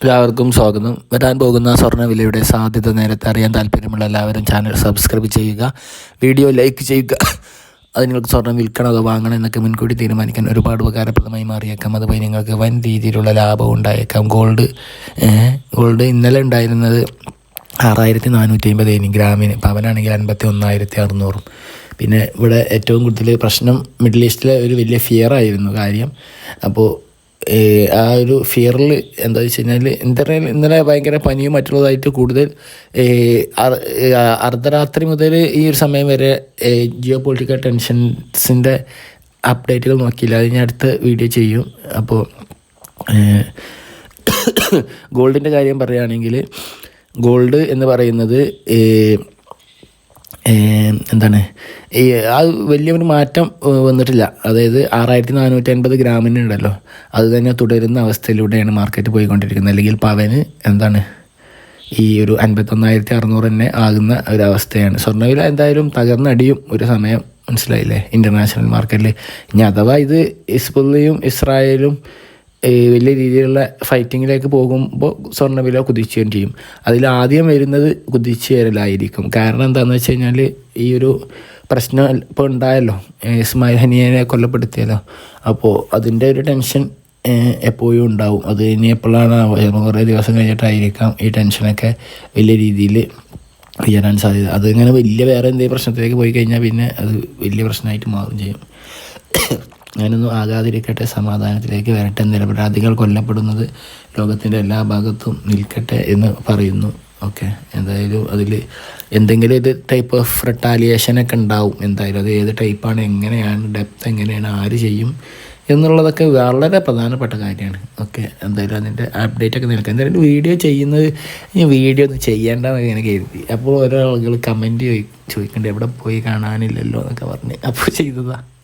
എല്ലാവർക്കും സ്വാഗതം. വരാൻ പോകുന്ന സ്വർണവിലയുടെ സാധ്യത നേരത്തെ അറിയാൻ താല്പര്യമുള്ള എല്ലാവരും ചാനൽ സബ്സ്ക്രൈബ് ചെയ്യുക വീഡിയോ ലൈക്ക് ചെയ്യുക അത് നിങ്ങൾക്ക് സ്വർണം വിൽക്കണം അതോ വാങ്ങണം എന്നൊക്കെ മുൻകൂട്ടി തീരുമാനിക്കാൻ ഒരുപാട് ഉപകാരപ്രദമായി മാറിയേക്കാം. അതുപോലെ നിങ്ങൾക്ക് വൻ രീതിയിലുള്ള ലാഭം ഉണ്ടായേക്കാം. ഗോൾഡ് ഗോൾഡ് ഇന്നലെ ഉണ്ടായിരുന്നത് ആറായിരത്തി നാനൂറ്റി അമ്പത് ഇനി ഗ്രാമിന്. പവനാണെങ്കിൽ അൻപത്തി ഒന്നായിരത്തി അറുന്നൂറും പിന്നെ ഇവിടെ ഏറ്റവും കൂടുതൽ പ്രശ്നം മിഡിൽ ഈസ്റ്റിലെ ഒരു വലിയ ഫിയർ ആയിരുന്നു കാര്യം. അപ്പോൾ ആ ഒരു ഫിയറിൽ എന്താ വെച്ച് കഴിഞ്ഞാൽ ഇന്നലെ ഇന്നലെ ഭയങ്കര പനിയും മറ്റുള്ളതായിട്ട് കൂടുതൽ അർ- അർദ്ധരാത്രി മുതൽ ഈ ഒരു സമയം വരെ ജിയോ പൊളിറ്റിക്കൽ ടെൻഷൻസിന്റെ അപ്ഡേറ്റുകൾ നോക്കിയില്ല. അത് ഞാൻ അടുത്ത വീഡിയോ ചെയ്യും. അപ്പോൾ ഗോൾഡിന്റെ കാര്യം പറയുകയാണെങ്കിൽ ഗോൾഡ് എന്ന് പറയുന്നത് എന്താണ്? ഈ ആ വലിയൊരു മാറ്റം വന്നിട്ടില്ല. അതായത് ആറായിരത്തി നാനൂറ്റി അൻപത് ഗ്രാമിനുണ്ടല്ലോ അത് തന്നെ തുടരുന്ന അവസ്ഥയിലൂടെയാണ് മാർക്കറ്റ് പോയിക്കൊണ്ടിരിക്കുന്നത്. അല്ലെങ്കിൽ പവന് എന്താണ്? ഈ ഒരു അൻപത്തൊന്നായിരത്തി അറുന്നൂറ് തന്നെ ആകുന്ന ഒരവസ്ഥയാണ് സ്വർണവില എന്തായാലും തകർന്നടിയും ഒരു സമയം. മനസ്സിലായില്ലേ? ഇന്റർനാഷണൽ മാർക്കറ്റിൽ ഇനി അഥവാ ഇത് ഇസ്ബുള്ളിയും ഇസ്രായേലും വലിയ രീതിയിലുള്ള ഫൈറ്റിങ്ങിലേക്ക് പോകുമ്പോൾ സ്വർണവില കുതിച്ചുകയും ചെയ്യും. അതിൽ ആദ്യം വരുന്നത് കുതിച്ചുയരലായിരിക്കും. കാരണം എന്താണെന്ന് വെച്ച് കഴിഞ്ഞാൽ ഈ ഒരു പ്രശ്നം ഇപ്പോൾ ഉണ്ടായല്ലോ. ഇസ്മായിൽ ഹനിയനെ കൊല്ലപ്പെടുത്തിയല്ലോ അപ്പോൾ അതിന്റെ ഒരു ടെൻഷൻ എപ്പോഴും ഉണ്ടാവും. അത് ഇനി എപ്പോഴാണ് കുറേ ദിവസം കഴിഞ്ഞിട്ടായിരിക്കാം ഈ ടെൻഷനൊക്കെ വലിയ രീതിയിൽ ഉയരാൻ സാധ്യത. അതിങ്ങനെ വലിയ വേറെ എന്തെങ്കിലും പ്രശ്നത്തിലേക്ക് പോയി കഴിഞ്ഞാൽ പിന്നെ അത് വലിയ പ്രശ്നമായിട്ട് മാറുകയും ചെയ്യും. ഞാനൊന്നും ആകാതിരിക്കട്ടെ സമാധാനത്തിലേക്ക് വരട്ടെ നിരപരാധികൾ കൊല്ലപ്പെടുന്നത് ലോകത്തിന്റെ എല്ലാ ഭാഗത്തും നിൽക്കട്ടെ എന്ന് പറയുന്നു. ഓക്കെ. എന്തായാലും അതിൽ എന്തെങ്കിലും ഒരു ടൈപ്പ് ഓഫ് റിട്ടാലിയേഷനൊക്കെ ഉണ്ടാവും. എന്തായാലും അത് ഏത് ടൈപ്പാണ് എങ്ങനെയാണ് ഡെപ്ത് എങ്ങനെയാണ് ആര് ചെയ്യും എന്നുള്ളതൊക്കെ വളരെ പ്രധാനപ്പെട്ട കാര്യമാണ്. ഓക്കെ. എന്തായാലും അതിന്റെ അപ്ഡേറ്റ് ഒക്കെ നിൽക്കുക എന്തായാലും വീഡിയോ ചെയ്യുന്നത് ഈ വീഡിയോ ഒന്നും ചെയ്യേണ്ടെന്ന് ഇങ്ങനെ കരുതി. അപ്പോൾ ഓരോ ആളുകൾ കമന്റ് ചോദിക്കേണ്ടത് എവിടെ പോയി കാണാനില്ലല്ലോ എന്നൊക്കെ പറഞ്ഞ്. അപ്പോൾ ചെയ്തതാണ്